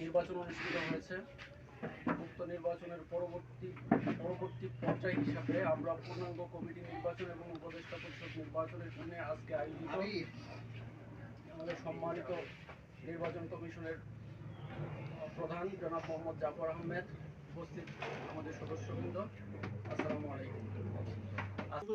নির্বাচন অনুষ্ঠিত হয়েছে। উক্ত নির্বাচনের পরবর্তী পরবর্তী পর্যায় হিসাবে আমরা পূর্ণাঙ্গ কমিটি নির্বাচন এবং উপদেষ্টা পরিষদ নির্বাচনের জন্য আজকে আয়োজিত আমাদের সম্মানিত নির্বাচন কমিশনের প্রধান জনাব মোহাম্মদ জাফর আহমেদ উপস্থিত আমাদের সদস্যবৃন্দ। আসসালামু আলাইকুম। আউযু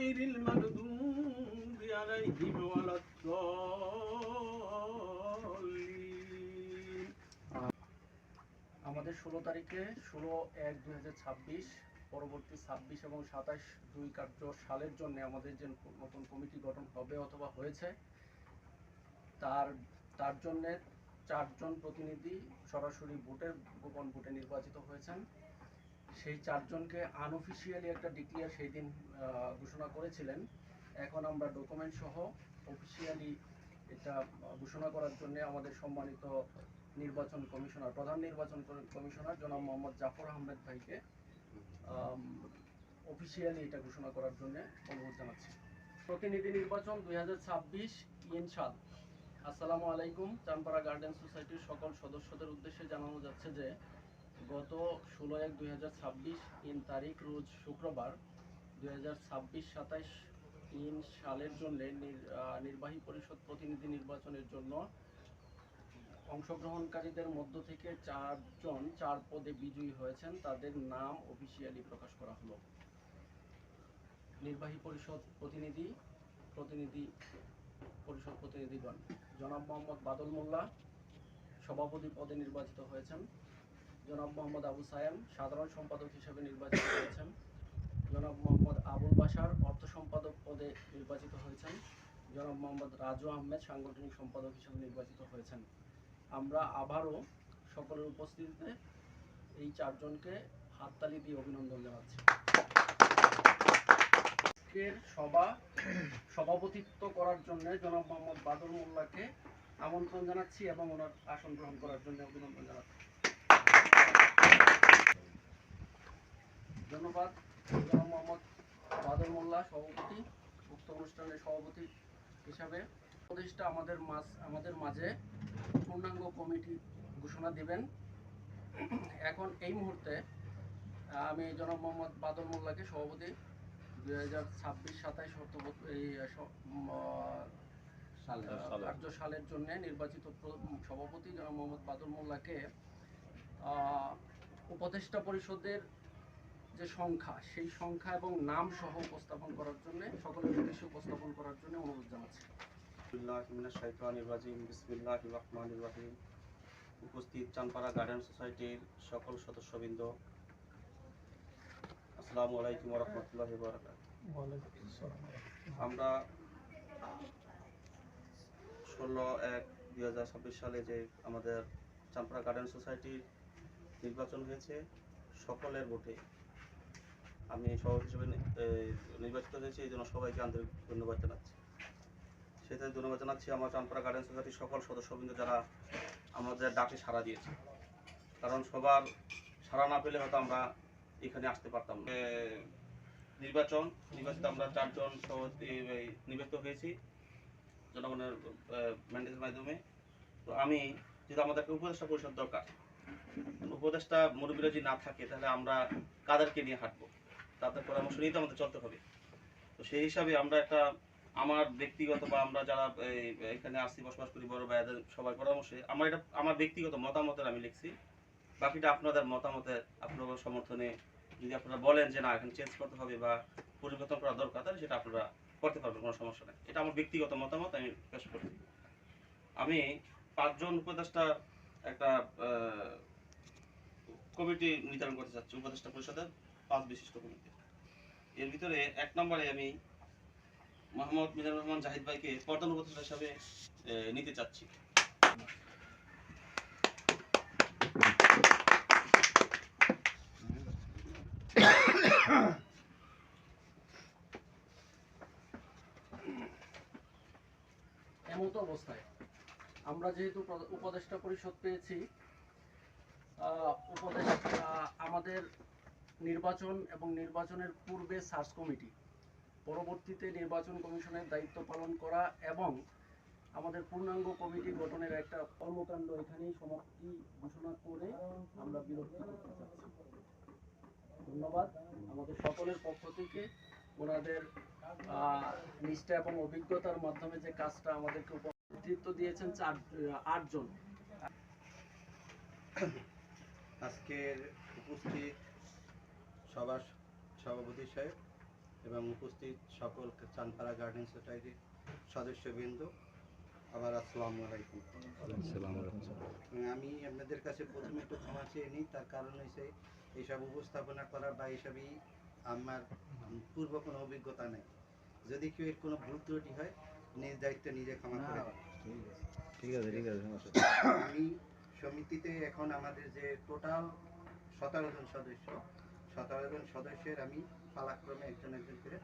غير المغضوب عليهم ولا الضالين আমাদের ষোলো তারিখে ষোলো এক দুই হাজার ছাব্বিশ পরবর্তী ছাব্বিশ এবং সাতাশ দুই কার্য সালের জন্য আমাদের যে নতুন কমিটি গঠন হবে অথবা হয়েছে তার তার জন্য চারজন প্রতিনিধি সরাসরি ভোটের গোপন ভোটে নির্বাচিত হয়েছেন সেই চারজনকে আনঅফিসিয়ালি একটা ডিক্লিয়ার সেই দিন ঘোষণা করেছিলেন। এখন আমরা ডকুমেন্ট সহ অফিসিয়ালি এটা ঘোষণা করার জন্য আমাদের সম্মানিত নির্বাচন কমিশনার, প্রধান নির্বাচন কমিশনার জনাব মোহাম্মদ জাফর আহমেদ ভাইকে অফিসিয়ালি এটা ঘোষণা করার জন্য অনুরোধ জানাচ্ছি। প্রতিনিধি নির্বাচন দুই হাজার ছাব্বিশ আসসালামু আলাইকুম। চানপাড়া গার্ডেন সোসাইটির সকল সদস্যদের উদ্দেশ্যে জানানো যাচ্ছে যে গত ষোলো এক দুই হাজার ছাব্বিশ ইন তারিখ রোজ শুক্রবার দুই হাজার ছাব্বিশ সাতাইশ ইন সালের জন্য নির্বাহী পরিষদ প্রতিনিধি নির্বাচনের জন্য অংশগ্রহণকারীদের মধ্য থেকে চারজন, চার পদে বিজয়ী হয়েছেন। তাদের নাম অফিসিয়ালি প্রকাশ করা হলো। নির্বাহী পরিষদ প্রতিনিধি প্রতিনিধি, পরিষদ প্রতিনিধিগণ, জনাব মোহাম্মদ বাদল মোল্লা সভাপতি পদে নির্বাচিত হয়েছেন। জনাব মোহাম্মদ আবু সায়েম, সাধারণ সম্পাদক হিসেবে নির্বাচিত হয়েছেন। জনাব মোহাম্মদ আবুল বাশার, অর্থ সম্পাদক পদে নির্বাচিত হয়েছেন। জনাব মোহাম্মদ রাজু আহমেদ, সাংগঠনিক সম্পাদক হিসেবে নির্বাচিত হয়েছেন। আমরা আবারও সকলের উপস্থিতিতে এই চারজনকে হাততালি দিয়ে অভিনন্দন জানাচ্ছি। আজকের সভা, সভাপতিত্ব করার জন্য জনাব মোহাম্মদ বাদল মোল্লাকে আমন্ত্রণ জানাচ্ছি এবং ওনার আসন গ্রহণ করার জন্য অভিনন্দন জানাচ্ছি। ধন্যবাদ। মোহাম্মদ বাদল মোল্লা সভাপতি উক্ত অনুষ্ঠানের সভাপতি হিসাবে উপদেষ্টা আমাদের মাঝ আমাদের মাঝে পূর্ণাঙ্গ কমিটি ঘোষণা দিবেন। এখন এই মুহূর্তে আমি জনাব মোহাম্মদ বাদল মোল্লাকে সভাপতি দুই হাজার ছাব্বিশ সাতাইশ এই কার্য সালের জন্য নির্বাচিত সভাপতি জনাব মোহাম্মদ বাদল মোল্লাকে উপদেষ্টা পরিষদের যে সংখ্যা সেই সংখ্যা এবং নাম সহ উপস্থাপন করার জন্য সকলের উদ্দেশ্যে উপস্থাপন করার জন্য অনুরোধ জানাচ্ছি। রহিম। উপস্থিত চানপাড়া গার্ডেন সোসাইটির সকল সদস্যবৃন্দ আসসালামু আলাইকুম রহমতুল্লাহি আমরা ষোলো এক দুই হাজার ছাব্বিশ সালে যে আমাদের চানপাড়া গার্ডেন সোসাইটির নির্বাচন হয়েছে সকলের ভোটে আমি সভাপতি হিসেবে নির্বাচিত হয়েছি, এই জন্য সবাইকে আন্তরিক ধন্যবাদ জানাচ্ছি। সেটা ধন্যবাদ জানাচ্ছি আমার চানপাড়া গার্ডেন সোসাইটির সকল সদস্যবৃন্দ যারা আমাদের ডাকে সাড়া দিয়েছে। কারণ সবার সাড়া না পেলে হয়তো আমরা এখানে আসতে পারতাম। নির্বাচন, নির্বাচিত আমরা চারজন সভাপতি নির্বাচিত হয়েছি জনগণের ম্যান্ডেটের মাধ্যমে। তো আমি যেহেতু আমাদের একটা উপদেষ্টা পরিষদ দরকার, উপদেষ্টা মুরব্বীরা যদি না থাকে, তাহলে আমরা কাদেরকে নিয়ে হাঁটবো? তাদের পরামর্শ নিয়ে তো আমাদের চলতে হবে। তো সেই হিসাবে আমরা একটা, আমার ব্যক্তিগত বা আমরা যারা এখানে আসছি, বসবাস করি, বড় ভাইয়াদের সবার পরামর্শে, আমার এটা, আমার ব্যক্তিগত মতামতের আমি লিখছি। বাকিটা আপনাদের মতামতের আপনাদের সমর্থনে যদি আপনারা বলেন যে না, এখানে চেঞ্জ করতে হবে বা পরিবর্তন করা দরকার, তাহলে সেটা আপনারা করতে পারবেন, কোনো সমস্যা নেই। এটা আমার ব্যক্তিগত মতামত, আমি পেশ করি। আমি পাঁচজন উপদেষ্টা একটা কমিটি নির্ধারণ করতে চাচ্ছি, উপদেষ্টা পরিষদের। পাঁচ বিশিষ্ট কমিটি। এর ভিতরে এক নম্বরে আমি মোহাম্মদ মিজানুর রহমান জাহিদ ভাইকে প্রধান উপদেষ্টা হিসাবে নিতে চাচ্ছি। এমতো অবস্থায়। আমরা যেহেতু উপদেষ্টা পরিষদ পেয়েছি উপদেষ্টা আমাদের নির্বাচন এবং নির্বাচনের পূর্বে সার্চ কমিটি। পরবর্তীতে নির্বাচন কমিশনের দায়িত্ব পালন করা এবং আমাদের পূর্ণাঙ্গ কমিটি গঠনের একটা কর্মকাণ্ড এখানেই সমাপ্তি ঘোষণা করে আমরা বিরক্তি করতে চাচ্ছি। ধন্যবাদ আমাদের সকলের পক্ষ থেকে। ওনাদের নিষ্ঠা এবং অভিজ্ঞতার মাধ্যমে যে কাজটা আমাদেরকে নেতৃত্ব দিয়েছেন চার, আটজন। আজকের উপস্থিত সবার সভাপতি সাহেব এবং উপস্থিত সকল চানপাড়া গার্ডেন সোসাইটির সদস্যবৃন্দ আবার আসসালামু আলাইকুম। আমি আপনাদের কাছে প্রথমে একটু ক্ষমা চেয়ে নিই তার কারণ হয়েছে এইসব উপস্থাপনা করার বা এইসবই আমার পূর্ব কোনো অভিজ্ঞতা নেই। যদি কেউ এর কোনো ভুল ত্রুটি হয় নিজ দায়িত্বে নিজে ক্ষমা করে ঠিক আছে। ঠিক আছে আমি সমিতিতে এখন আমাদের যে টোটাল সতেরো জন সদস্য সতেরো জন সদস্যের আমি পালাক্রমে একজন একজন করে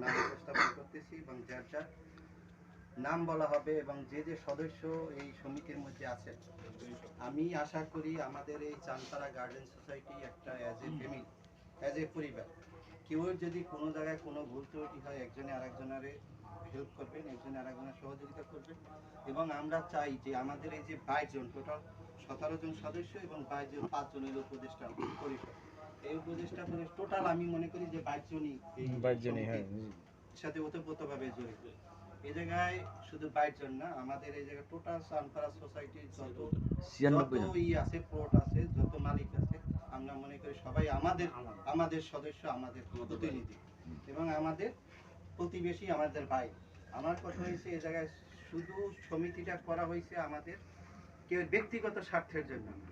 নাম উপস্থাপন করতেছি এবং যার যার নাম বলা হবে এবং যে যে সদস্য এই সমিতির মধ্যে আছেন আমি আশা করি আমাদের এই চানপাড়া গার্ডেন সোসাইটি একটা as a family as a পরিবার, কেউ যদি কোনো জায়গায় কোনো ভুল ত্রুটি হয়, একজনে আরেকজনের হেল্প করবেন, একজনে আরেকজনের সহযোগিতা করবেন এবং আমরা চাই যে আমাদের এই যে বাইশ জন টোটাল সতেরো জন সদস্য এবং বাইশ জন পাঁচজন হলো উপদেষ্টা পরিষদ। এই উপদেষ্টা পরিষদ টোটাল আমি মনে করি যে বাইশ জনই বাইশ জনই হ্যাঁ। সাথে ওতপ্রোতভাবে জড়িত। এই জায়গায় শুধু বাইশ জন না আমাদের এই জায়গায় টোটাল সানপাড়া সোসাইটির যত যত ই আছে প্লট আছে যত মালিক আছে আমরা মনে করি সবাই আমাদের আমাদের। সদস্য আমাদের প্রতিনিধি এবং আমাদের প্রতিবেশী আমাদের ভাই। আমার কথা হয়েছে এই জায়গায় শুধু সমিতিটা করা হয়েছে আমাদের কেউ ব্যক্তিগত স্বার্থের জন্য না।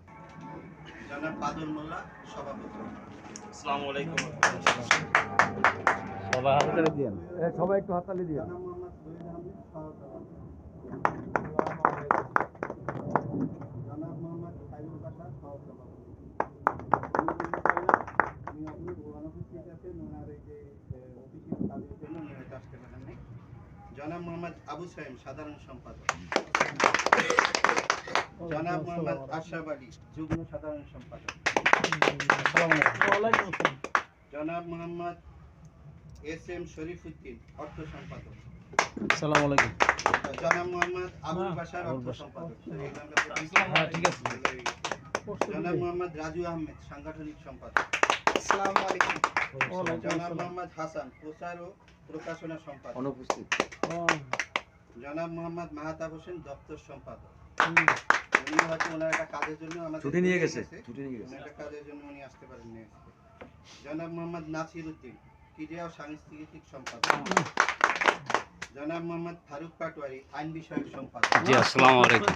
জনাব বাদল মোল্লা সভাপতি। আসসালামু আলাইকুম। সবাই হাত দিয়েন। সবাই একটু হাততালি দিয়ে জনাব মোহাম্মদ শহীদ আহমেদ মোহাম্মদ সাইদুল বাশার সহসভাপতি। আমি আপনি অনুপস্থিত আছেন ওনার এই যে অফিসিয়াল কাজের জন্য উনি হয়তো আসতে পারেন নাই জনাব মোহাম্মদ আবু সাইম সাধারণ সম্পাদক। জনাব মোহাম্মদ আশরাফ আলী যুগ্ম সাধারণ সম্পাদক। জনাব মোহাম্মদ এস এম শরীফুদ্দিন অর্থ সম্পাদক। আসসালামু আলাইকুম। জনাব মোহাম্মদ আবুল হ্যাঁ, বাশার অর্থ সম্পাদক। হ্যাঁ ঠিক আছে। জনাব মোহাম্মদ রাজু আহমেদ সাংগঠনিক সম্পাদক। জনাব মোহাম্মদ হাসান প্রচার ও প্রকাশনা সম্পাদক। অনুপস্থিত। জনাব মোহাম্মদ মাহাতাব হোসেন দপ্তর সম্পাদক। উনি হয়তো ওনার একটা কাজের জন্য আমাদের ছুটি নিয়ে গেছে। ছুটি নিয়ে গেছে। একটা কাজের জন্য উনি আসতে পারেননি। জনাব মোহাম্মদ নাসির উদ্দিন ক্রীড়া ও সাংস্কৃতিক সম্পাদক। জনাব মোহাম্মদ ফারুক পাটোয়ারি আইন বিষয়ক সম্পাদক। জি আসসালামু আলাইকুম।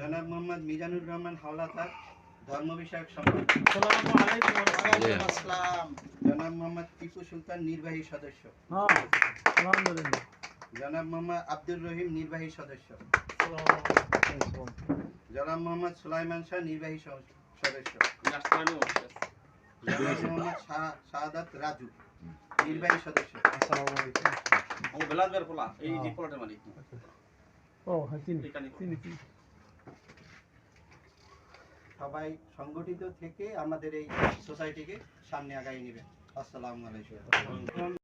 জনাব মোহাম্মদ মিজানুর রহমান হাওলাদার ধর্ম বিষয়ক সম্পাদক। জনাব মোহাম্মদ টিপু সুলতান নির্বাহী সদস্য। জনাব মোহাম্মদ আব্দুর রহিম নির্বাহী সদস্য। জনাব মোহাম্মদ সুলাইমান শাহ নির্বাহী সদস্য। জনাব মোহাম্মদ শাহ- শাহাদাত রাজু নির্বাহী সদস্য। ও বেলাজবের পোলা এই যে মালিক। এখানে সবাই সংগঠিত থেকে আমাদের এই সোসাইটিকে সামনে আগাই নেবেন। আসসালামু আলাইকুম।